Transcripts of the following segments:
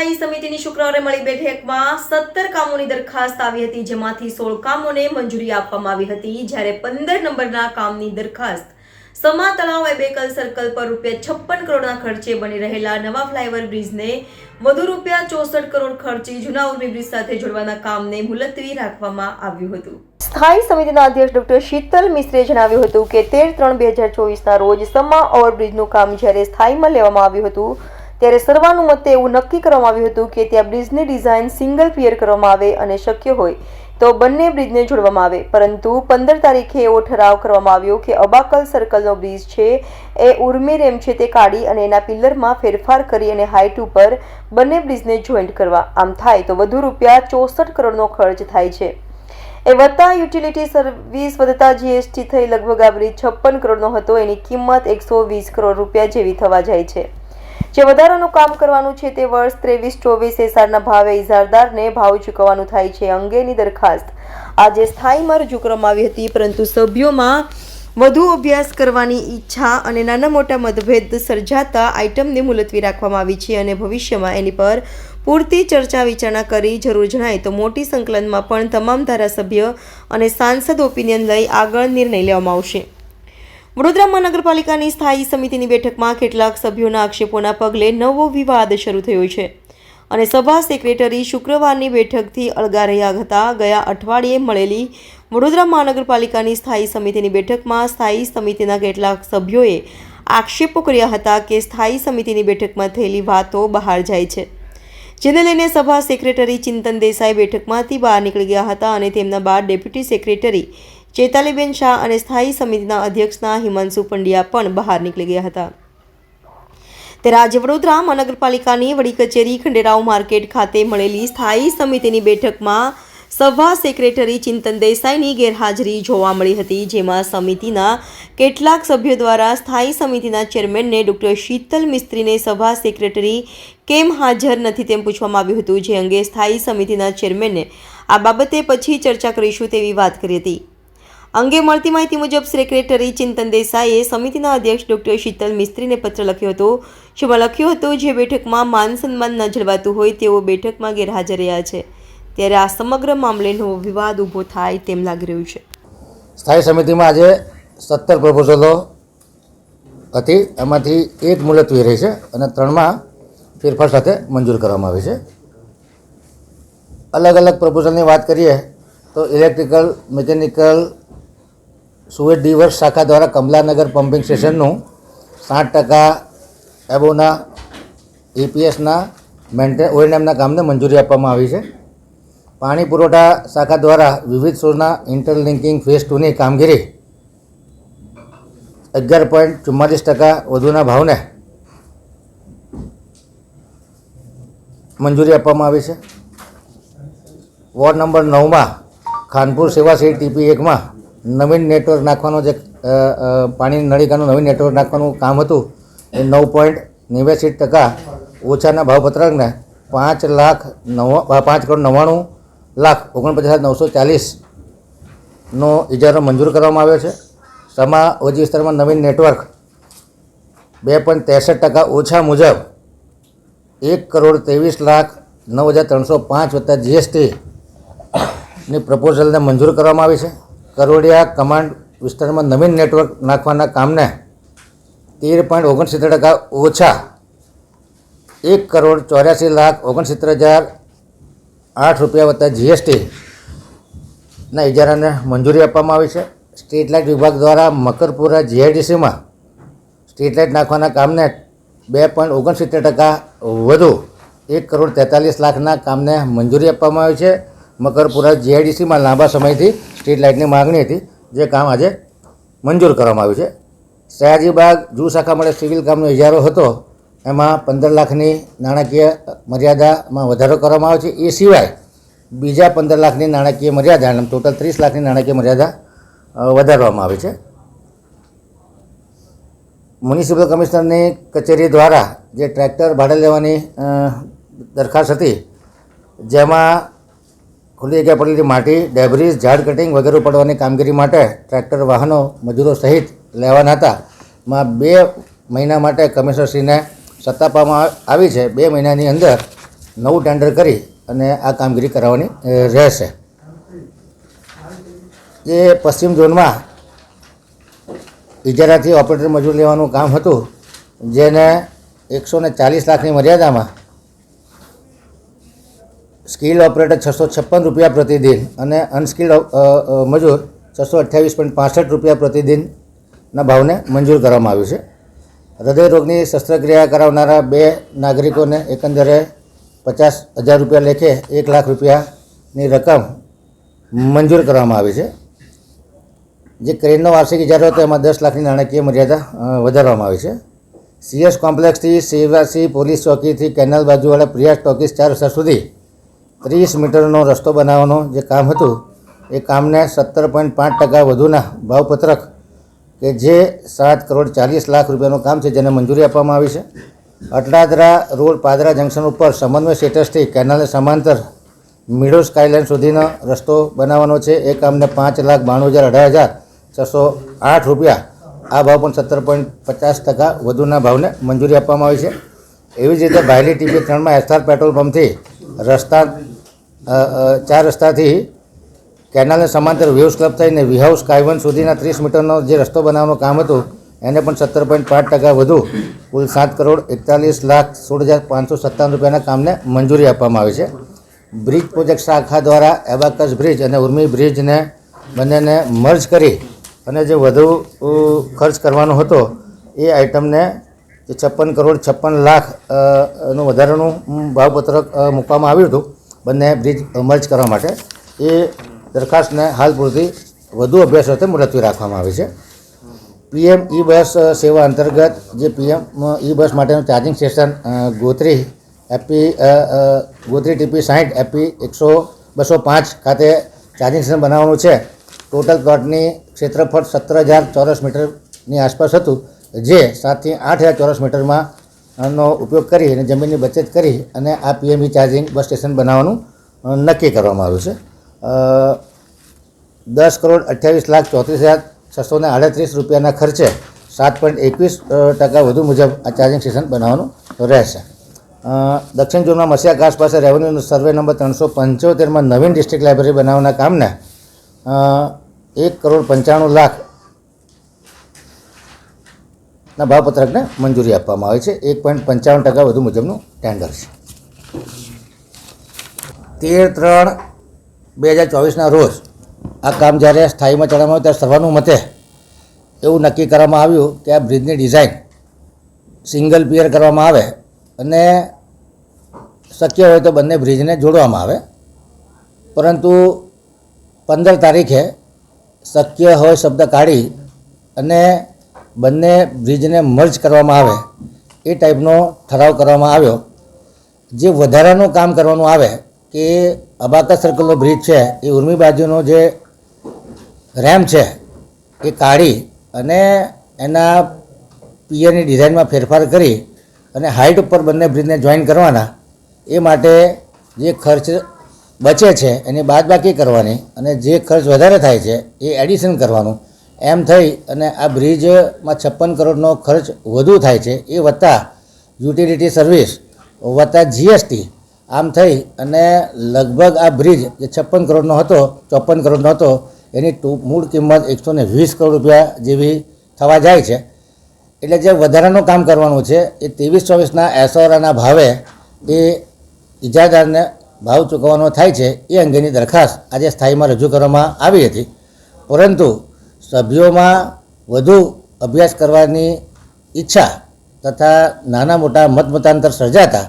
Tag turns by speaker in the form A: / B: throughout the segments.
A: સ્થાયી સમિતિની શુક્રવારે મળી બેઠકમાં સત્તર કામોની દરખાસ્ત આવી હતી, જેમાંથી સોળ કામોને મંજૂરી આપવામાં આવી હતી. જ્યારે પંદર નંબરના કામની દરખાસ્ત સમા તળાવ એબેકલ સર્કલ પર રૂપિયા છપ્પન કરોડના ખર્ચે બની રહેલા નવા ફ્લાયઓવર બ્રિજને વધુ રૂપિયા ચોસઠ કરોડ ખર્ચે જૂના ઉર્મી બ્રિજ સાથે જોડવાના કામને મુલતવી રાખવામાં આવ્યું હતું. સ્થાયી સમિતિના અધ્યક્ષ ડોક્ટર શીતલ મિશ્રે જણાવ્યું હતું કે તેર ત્રણ બે હજાર ચોવીસના રોજ સમા ઓવરબ્રિજનું કામ જ્યારે સ્થાયીમાં લેવામાં આવ્યું હતું ત્યારે સર્વાનુમતે એવું નક્કી કરવામાં આવ્યું હતું કે ત્યાં બ્રિજની ડિઝાઇન સિંગલ પિયર કરવામાં આવે અને શક્ય હોય તો બંને બ્રિજને જોડવામાં આવે. પરંતુ પંદર તારીખે એવો ઠરાવ કરવામાં આવ્યો કે અબાકલ સર્કલનો બ્રિજ છે, એ ઉર્મી રેમ છે તે કાઢી અને એના પિલ્લરમાં ફેરફાર કરી અને હાઇટ ઉપર બંને બ્રિજને જોઈન્ટ કરવા. આમ થાય તો વધુ રૂપિયા ચોસઠ કરોડનો ખર્ચ થાય છે. એ વધતા યુટિલિટી સર્વિસ વધતા જીએસટી થઈ લગભગ આ બ્રિજ છપ્પન કરોડનો હતો. એની કિંમત એકસો વીસ કરોડ રૂપિયા જેવી થવા જાય છે. જે વધારાનું કામ કરવાનું છે તે વર્ષ ત્રેવીસ, ચોવીસ એસારના ભાવે ઇજારદારને ભાવ ચૂકવવાનું થાય છે અંગેની દરખાસ્ત. આજે સ્થાયીમાં રજૂ કરવામાં આવી હતી, પરંતુ સભ્યોમાં વધુ અભ્યાસ કરવાની ઈચ્છા અને નાના મોટા મતભેદ સર્જાતા આઇટમને મુલતવી રાખવામાં આવી છે અને ભવિષ્યમાં એની પર પૂરતી ચર્ચા વિચારણા કરી જરૂર જણાય તો મોટી સંકલનમાં પણ તમામ ધારાસભ્ય અને સાંસદ ઓપિનિયન લઈ આગળ નિર્ણય લેવામાં આવશે. વડોદરા મહાનગરપાલિકાની સ્થાયી સમિતિની બેઠકમાં કેટલાક સભ્યોના આક્ષેપોના પગલે નવો વિવાદ શરૂ થયો છે. અને સભા સેક્રેટરી શુક્રવારની બેઠકથી અળગા રહ્યા હતા. ગયા અઠવાડિયે મળેલી વડોદરા મહાનગરપાલિકાની સ્થાયી સમિતિની બેઠકમાં સ્થાયી સમિતિના કેટલાક સભ્યોએ આક્ષેપો કર્યા હતા કે સ્થાયી સમિતિની બેઠકમાં થયેલી વાતો બહાર જાય છે. જેને લઈને સભા સેક્રેટરી ચિંતન દેસાઈ બેઠકમાંથી બહાર નીકળી ગયા હતા અને તેમના બાદ ડેપ્યુટી સેક્રેટરી ચેતાલીબેન શાહ અને સ્થાયી સમિતિના અધ્યક્ષના હિમાંશુ પંડ્યા પણ બહાર નીકળી ગયા હતા. ત્યારે આજે વડોદરા મહાનગરપાલિકાની વડી કચેરી ખંડેરાવ માર્કેટ ખાતે મળેલી સ્થાયી સમિતિની બેઠકમાં સભા સેક્રેટરી ચિંતન દેસાઈની ગેરહાજરી જોવા મળી હતી, જેમાં સમિતિના કેટલાક સભ્યો દ્વારા સ્થાયી સમિતિના ચેરમેનને ડૉક્ટર શીતલ મિસ્ત્રીને સભા સેક્રેટરી કેમ હાજર નથી તેમ પૂછવામાં આવ્યું હતું. જે અંગે સ્થાયી સમિતિના ચેરમેને આ બાબતે પછી ચર્ચા કરીશું તેવી વાત કરી હતી. અંગે મળતી માહિતી મુજબ સેક્રેટરી ચિંતન દેસાઈએ સમિતિના અધ્યક્ષ ડોક્ટર શીતલ મિસ્ત્રીને પત્ર લખ્યો હતો. જેમાં લખ્યો હતો, જે બેઠકમાં માન સન્માન ન જળવાતું હોય, તેઓ બેઠકમાં ગેરહાજર રહ્યા છે. ત્યારે આ સમગ્ર મામલેનો વિવાદ ઊભો થાય તેમ લાગી રહ્યું છે.
B: સ્થાયી સમિતિમાં આજે સત્તર પ્રપોઝલો હતી. એમાંથી એક મુલતવી રહી છે અને ત્રણમાં ફેરફાર સાથે મંજૂર કરવામાં આવી છે. અલગ અલગ પ્રપોઝલની વાત કરીએ તો ઇલેક્ટ્રિકલ, મિકેનિકલ સુએટ ડીવર્સ શાખા દ્વારા કમલાનગર પમ્પિંગ સ્ટેશનનું સાઠ ટકા એબોના એપીએસના મેન્ટેન ઓએનએમના કામને મંજૂરી આપવામાં આવી છે. પાણી પુરવઠા શાખા દ્વારા વિવિધ સોર્સના ઇન્ટરલિંકિંગ ફેઝ ટુની કામગીરી અગિયાર પોઈન્ટ ચુમ્માલીસ ટકા વધુના ભાવને મંજૂરી આપવામાં આવી છે. વોર્ડ નંબર નવમાં ખાનપુર સેવા સી ટીપી એકમાં નવીન નેટવર્ક નાખવાનું જે પાણી નળિકાનું નવીન નેટવર્ક નાખવાનું કામ હતું, એ નવ પોઈન્ટ નેવ્યાસી ટકા ઓછાના ભાવપત્રકને પાંચ લાખ નવ પાંચ કરોડ નવ્વાણું લાખ ઓગણપચાસ હજાર નવસો ચાલીસનો ઇજારો મંજૂર કરવામાં આવ્યો છે. સમા ઓજી વિસ્તારમાં નવીન નેટવર્ક બે પોઈન્ટ ત્રેસઠ ટકા ઓછા મુજબ એક કરોડ ત્રેવીસ લાખ નવ હજાર ત્રણસો પાંચ વત્તા જીએસટીની પ્રપોઝલને મંજૂર કરવામાં આવી છે. કરોડિયા કમાન્ડ વિસ્તારમાં નવીન નેટવર્ક નાખવાના કામને તેર પોઈન્ટ ઓગણસિત્તેર ટકા ઓછા એક કરોડ ચોર્યાસી લાખ ઓગણસિત્તેર હજાર આઠ રૂપિયા વત્તા જીએસટીના ઇજારાને મંજૂરી આપવામાં આવી છે. સ્ટ્રીટ લાઇટ વિભાગ દ્વારા મકરપુરા જીઆઈડીસીમાં સ્ટ્રીટ લાઇટ નાખવાના કામને બે પોઈન્ટ ઓગણસિત્તેર ટકા વધુ એક કરોડ તેતાલીસ લાખના કામને મંજૂરી આપવામાં આવી છે. મકરપુરા જીઆઈડીસીમાં લાંબા સમયથી સ્ટ્રીટ લાઇટની માગણી હતી, જે કામ આજે મંજૂર કરવામાં આવ્યું છે. સયાજીબાગ જૂ શાખા મળે સિવિલ કામનો ઇજારો હતો, એમાં પંદર લાખની નાણાકીય મર્યાદામાં વધારો કરવામાં આવે છે. એ સિવાય બીજા પંદર લાખની નાણાકીય મર્યાદા અને ટોટલ ત્રીસ લાખની નાણાકીય મર્યાદા વધારવામાં આવી છે. મ્યુનિસિપલ કમિશનરની કચેરી દ્વારા જે ટ્રેક્ટર ભાડે લેવાની દરખાસ્ત હતી, જેમાં ખુલ્લી જગ્યા પડેલી માટી ડેબ્રીઝ ઝાડ કટિંગ વગેરે ઉપાડવાની કામગીરી માટે ટ્રેક્ટર વાહનો, મજૂરો સહિત લેવાના હતા. માં બે મહિના માટે કમિશનરશ્રીને સત્તા આપવામાં આવી છે. બે મહિનાની અંદર નવું ટેન્ડર કરી અને આ કામગીરી કરાવવાની રહેશે. જે પશ્ચિમ ઝોનમાં ઇજારાથી ઓપરેટર મજૂર લેવાનું કામ હતું, જેને એકસો ને ચાલીસ લાખની મર્યાદામાં સ્કિલ ઓપરેટર છસો છપ્પન રૂપિયા પ્રતિદિન અને અનસ્કિલ મજૂર છસો અઠ્યાવીસ પોઈન્ટ પાસઠ રૂપિયા પ્રતિદિનના ભાવને મંજૂર કરવામાં આવ્યું છે. હૃદય રોગની શસ્ત્રક્રિયા કરાવનારા બે નાગરિકોને એકંદરે પચાસ હજાર રૂપિયા લેખે એક લાખ રૂપિયાની રકમ મંજૂર કરવામાં આવી છે. જે ક્રેનનો વાર્ષિક ઇજારો હતો, એમાં દસ લાખની નાણાકીય મર્યાદા વધારવામાં આવી છે. સીએસ કોમ્પ્લેક્સથી સેવાસી પોલીસ ચોકીથી કેનાલ બાજુવાળા પ્રિયાસ ટોકીસ ચાર રસ્તા સુધી ત્રીસ મીટરનો રસ્તો બનાવવાનો જે કામ હતું, એ કામને સત્તર પોઈન્ટ પાંચ ટકા વધુના ભાવપત્રક કે જે સાત કરોડ ચાલીસ લાખ રૂપિયાનું કામ છે જેને મંજૂરી આપવામાં આવી છે. અટલાદરા રોડ પાદરા જંકશન ઉપર સમન્વય સ્ટેટસથી કેનાલને સમાંતર મિડો સ્કાયલાઇન સુધીનો રસ્તો બનાવવાનો છે. એ કામને પાંચ લાખ બાણું હજાર અઢાર હજાર છસો આઠ રૂપિયા આ ભાવ પણ સત્તર પોઈન્ટ પચાસ ટકા વધુના ભાવને મંજૂરી આપવામાં આવી છે. એવી જ રીતે ભાયલી ટીપી ત્રણમાં એસ્ટાર પેટ્રોલ પંપથી રસ્તા ચાર રસ્તાથી કેનાલને સમાંતર વેવ્સ ક્લબ થઈને વિહાઉસ કાયવન સુધીના ત્રીસ મીટરનો જે રસ્તો બનાવવાનું કામ હતું, એને પણ સત્તર પોઈન્ટ પાંચ ટકા વધુ, કુલ સાત કરોડ એકતાલીસ લાખ સોળ હજાર પાંચસો સત્તાવન રૂપિયાના કામને મંજૂરી આપવામાં આવી છે. બ્રિજ પ્રોજેક્ટ શાખા દ્વારા એબાકસ બ્રિજ અને ઉર્મી બ્રિજને બંનેને મર્જ કરી અને જે વધુ ખર્ચ કરવાનો હતો, એ આઇટમને છપ્પન કરોડ છપ્પન લાખનું વધારાનું ભાવપત્રક મૂકવામાં આવ્યું હતું. બંને બ્રિજ મર્જ કરવા માટે. એ દરખાસ્તને હાલ પૂરતી વધુ અભ્યાસ અર્થે મુલતવી રાખવામાં આવી છે. પીએમ ઈ બસ સેવા અંતર્ગત જે પીએમ ઈ બસ માટેનું charging station Gotri AP Gotri TP સાઠ એપી એકસો બસો પાંચ ખાતે ચાર્જિંગ સ્ટેશન બનાવવાનું છે. ટોટલ પ્લોટની ક્ષેત્રફળ સત્તર હજાર ચોરસ મીટરની આસપાસ હતું, જે સાતથી આઠ હજાર ચોરસ મીટરમાં નો ઉપયોગ કરી અને જમીનની બચત કરી અને આ પીએમઈ ચાર્જિંગ બસ સ્ટેશન બનાવવાનું નક્કી કરવામાં આવ્યું છે. દસ કરોડ અઠ્યાવીસ લાખ ચોત્રીસ હજાર છસો ને આડત્રીસ રૂપિયાના ખર્ચે સાત પોઈન્ટ એકવીસ ટકા વધુ મુજબ આ ચાર્જિંગ સ્ટેશન બનાવવાનું રહેશે. દક્ષિણ ઝોનમાં મસિયા ઘાસ પાસે રેવન્યુ સર્વે નંબર ત્રણસો પંચોતેરમાં નવીન ડિસ્ટ્રિક્ટ લાઇબ્રેરી બનાવવાના કામને એક કરોડ પંચાણું લાખ ના, ભાવપત્રકને મંજૂરી આપવામાં આવે છે. એક પોઈન્ટ પંચાવન ટકા વધુ મુજબનું ટેન્ડર છે. તેર ત્રણ બે હજાર ચોવીસના રોજ આ કામ જ્યારે સ્થાયીમાં ચડાવવામાં આવ્યું, ત્યારે સર્વાનુમતે એવું નક્કી કરવામાં આવ્યું કે આ બ્રિજની ડિઝાઇન સિંગલ પિયર કરવામાં આવે અને શક્ય હોય તો બંને બ્રિજને જોડવામાં આવે. પરંતુ પંદર તારીખે શક્ય હોય શબ્દ કાઢી અને બંને બ્રિજને મર્જ કરવામાં આવે એ ટાઈપનો ઠરાવ કરવામાં આવ્યો. જે વધારાનું કામ કરવાનું આવે, કે અબાકા સર્કલનો બ્રિજ છે, એ ઉર્મી બાજુનો જે રેમ છે, એ કાઢી અને એના પિયરની ડિઝાઇનમાં ફેરફાર કરી અને હાઇટ ઉપર બંને બ્રિજને જોઈન કરવાના. એ માટે જે ખર્ચ બચે છે, એની બાદબાકી કરવાની અને જે ખર્ચ વધારે થાય છે, એ એડિશન કરવાનું. એમ થઈ અને આ બ્રિજમાં છપ્પન કરોડનો ખર્ચ વધુ થાય છે, એ વત્તા યુટિલિટી સર્વિસ, વત્તા જીએસટી, આમ થઈ અને લગભગ આ બ્રિજ જે છપ્પન કરોડનો હતો, ચોપન કરોડનો હતો, એની મૂળ કિંમત એકસો ને વીસ કરોડ રૂપિયા જેવી થવા જાય છે. એટલે જે વધારાનું કામ કરવાનું છે, એ ત્રેવીસ ચોવીસના એસઓરાના ભાવે એ ઇજાદારને ભાવ ચૂકવવાનો થાય છે, એ અંગેની દરખાસ્ત આજે સ્થાયીમાં રજૂ કરવામાં આવી હતી. પરંતુ સભ્યોમાં વધુ અભ્યાસ કરવાની ઈચ્છા તથા નાના મોટા મતમતાંતર સર્જાતા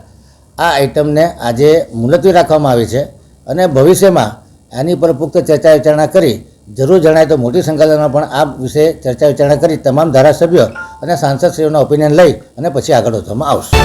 B: આ આઇટમને આજે મુલતવી રાખવામાં આવી છે અને ભવિષ્યમાં આની પર પુખ્ત ચર્ચા વિચારણા કરી જરૂર જણાય તો મોટી સંખ્યામાં પણ આ વિશે ચર્ચા વિચારણા કરી તમામ ધારાસભ્યો અને સાંસદશ્રીઓના ઓપિનિયન લઈ અને પછી આગળ વધવામાં આવશે.